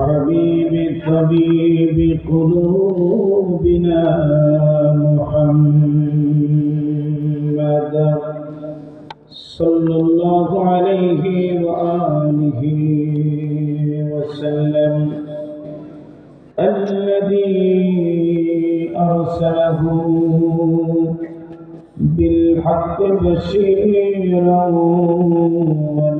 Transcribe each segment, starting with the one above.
وحبيب طبيب قلوبنا محمد. صلى الله عليه وآله وسلم. الذي أرسله بالحق بشيرا ونذيرا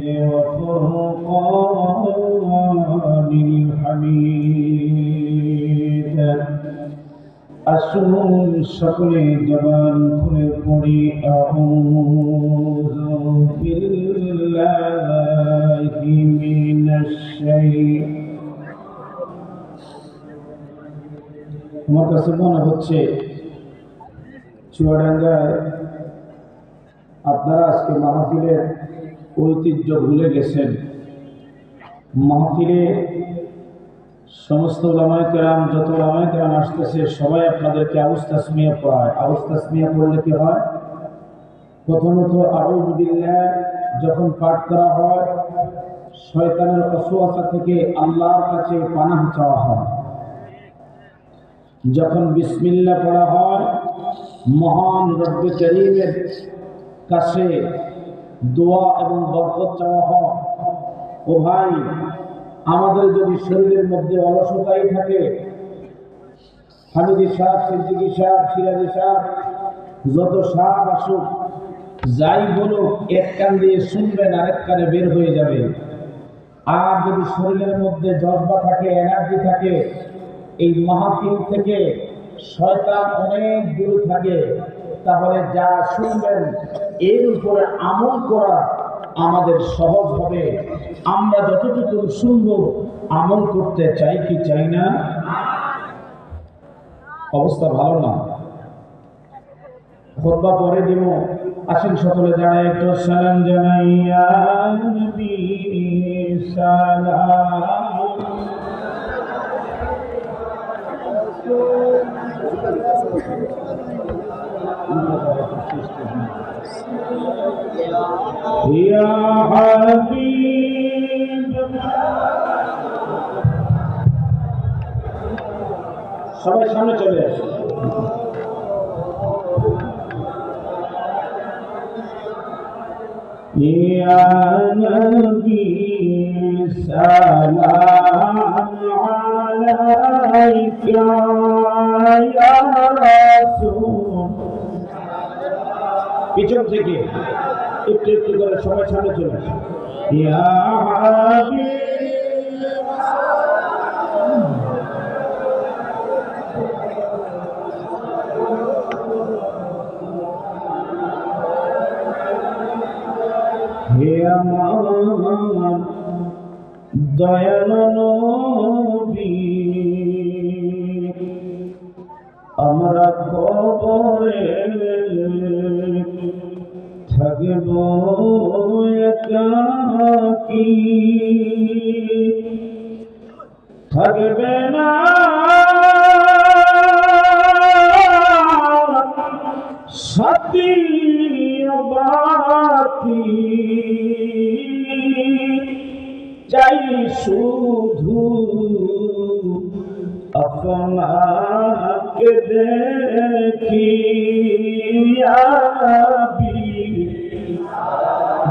وفرقان الحميد আসুন সকলে জবান খুলে পড়ি আউযু বিল্লাহি মিনাশ আমার কাছে মনে হচ্ছে চুয়াডাঙ্গায় আপনারা আজকে মাহফিলের ঐতিহ্য ভুলে গেছেন। মাহফিলে সমস্ত ওলামায় কেরাম, যত ওলামায় কেরাম আসতেছে, সবাই আপনাদেরকে আউস তাসমিয়া পড়ায়। আউস তাসমিয়া পড়লে কি হয়? প্রথমত আউজবিল্লাহ যখন পাঠ করা হয়, শয়তানের অসুয়াশা থেকে আল্লাহর কাছে পানাহ চাওয়া হয়। যখন বিসমিল্লা পড়া হয়, মহান রব্বে করিমের কাছে দোয়া এবং বরকত চাওয়া হয়। ও ভাই, আমাদের যদি শরীরের মধ্যে অলসতাই থাকে, হামিদি সাহ সিদ্দিকি সাহ সিরাজি সাহ যত সাহ আসুক, যাই বলুক, এক কান দিয়ে শুনবেন, আরেক কানে বের হয়ে যাবে। আর যদি শরীরের মধ্যে জজ্বা থাকে, এনার্জি থাকে, এই মাহফিল থেকে শয়তান অনেক দূর থাকে, তাহলে যা শুনবেন এর উপরে আমল করা আমাদের সহজ হবে। আমরা যতটুকু শুনব আমল করতে চাই কি চাই না? অবস্থা ভালো না। খোদবা পরে দিব। আসেন সকলে দাঁড়ায় একটু সালাম জানাইয়া يا حبيب. سب سامنے چلے يا نبي سلام عليك يا رسول. پیچھے سے کیے একটু একটু করে সবাই সামনে চলে আমরা কবরে থাকব একাকী থাকবে না। সতী বাতি চাই শুধু আপনাকে দেখি।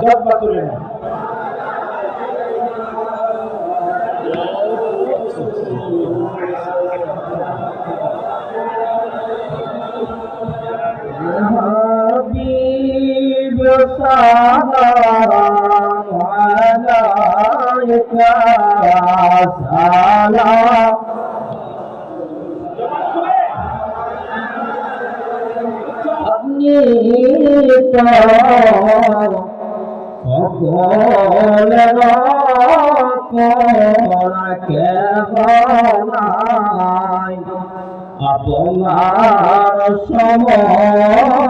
জব্বা তুলে না حبيب سلام عليك سلام আপনি তো সকল বানাই আপনার সমত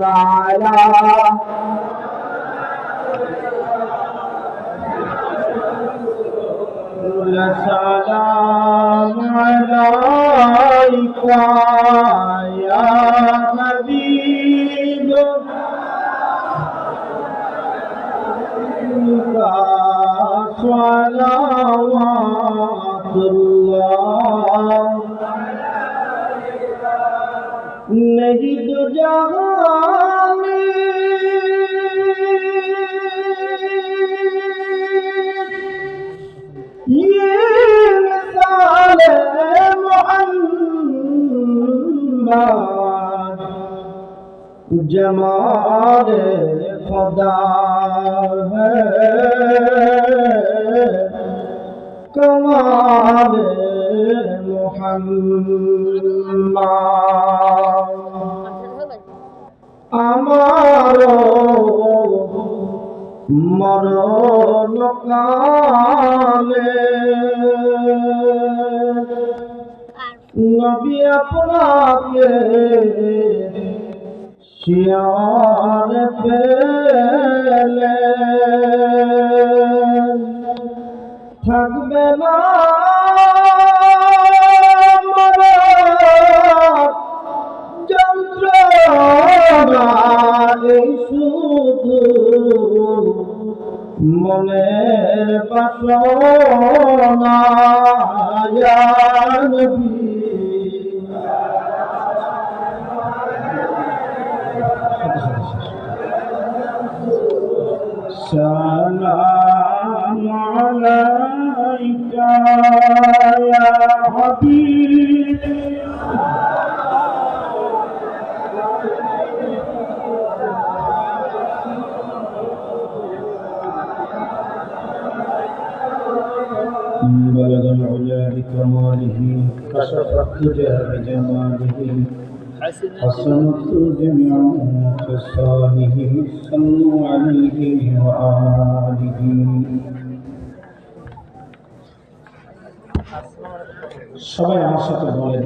فعلا قل سلام عليك يا حبيب صلوات الله जमाल खुदा है कमाल मोहम्मद মরণ কালে। নবী আপনাকে শিয়ার مولانا يا نبي سلام عليك يا حبيبي كشف الدجى بجماله حسنت جميع خصاله صلوا عليه وآله সবাই আমার সাথে বলেন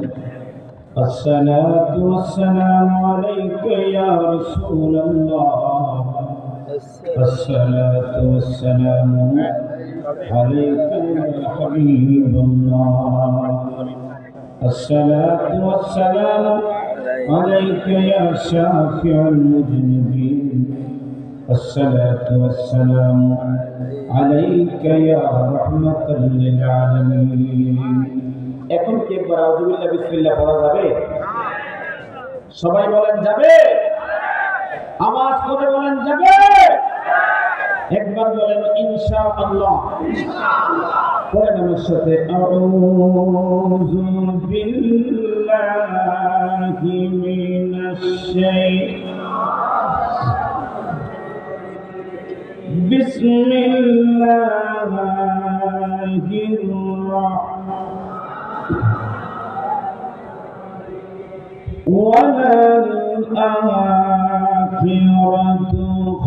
الصلاة والسلام عليك يا رسول الله الصلاة والسلام عليك يا حبيب الله الصلاة والسلام عليك يا شافع المذنبين الصلاة والسلام عليك يا رحمة للعالمين এখন কি একবার আউযুবিল্লাহ বিসমিল্লাহ পড়া যাবে সবাই বলেন যাবে আওয়াজ করে বলেন যাবে একবার বলেন ইনশাআল্লাহ পড়েন আমার সাথে আউযু বিল্লাহি মিনাশ শাইতানির বিসমিল্লাহির রাহমানির وللآخرة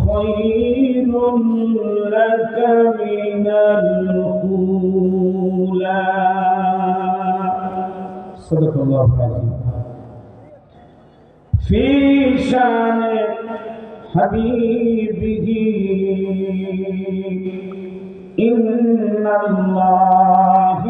خير لك من الأولى. صدق الله العظيم. في شأن حبيبه إن الله